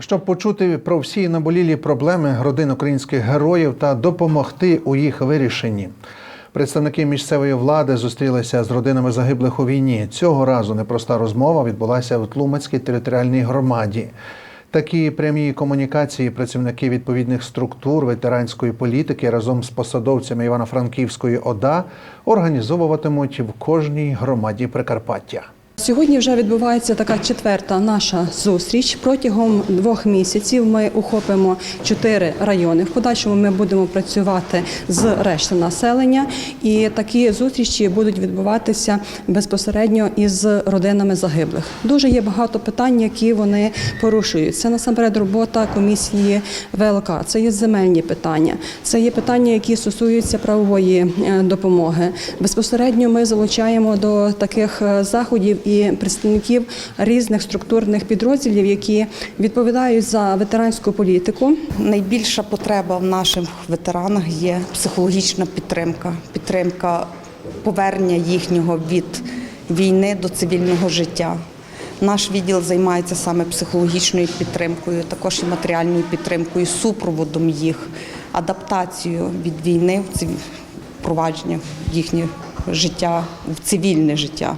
Щоб почути про всі наболілі проблеми родин українських героїв та допомогти у їх вирішенні. Представники місцевої влади зустрілися з родинами загиблих у війні. Цього разу непроста розмова відбулася в Тлумацькій територіальній громаді. Такі прямі комунікації працівники відповідних структур ветеранської політики разом з посадовцями Івано-Франківської ОДА організовуватимуть в кожній громаді Прикарпаття. Сьогодні вже відбувається така четверта наша зустріч. Протягом двох місяців ми ухопимо чотири райони. В подальшому ми будемо працювати з решти населення, і такі зустрічі будуть відбуватися безпосередньо із родинами загиблих. Дуже є багато питань, які вони порушують. Це насамперед робота комісії ВЛК, це є земельні питання, це є питання, які стосуються правової е, допомоги. Безпосередньо ми залучаємо до таких е, заходів і представників різних структурних підрозділів, які відповідають за ветеранську політику. Найбільша потреба в наших ветеранах є психологічна підтримка, підтримка повернення їхнього від війни до цивільного життя. Наш відділ займається саме психологічною підтримкою, також і матеріальною підтримкою, супроводом їх, адаптацією від війни впровадження їхнє життя в цивільне життя.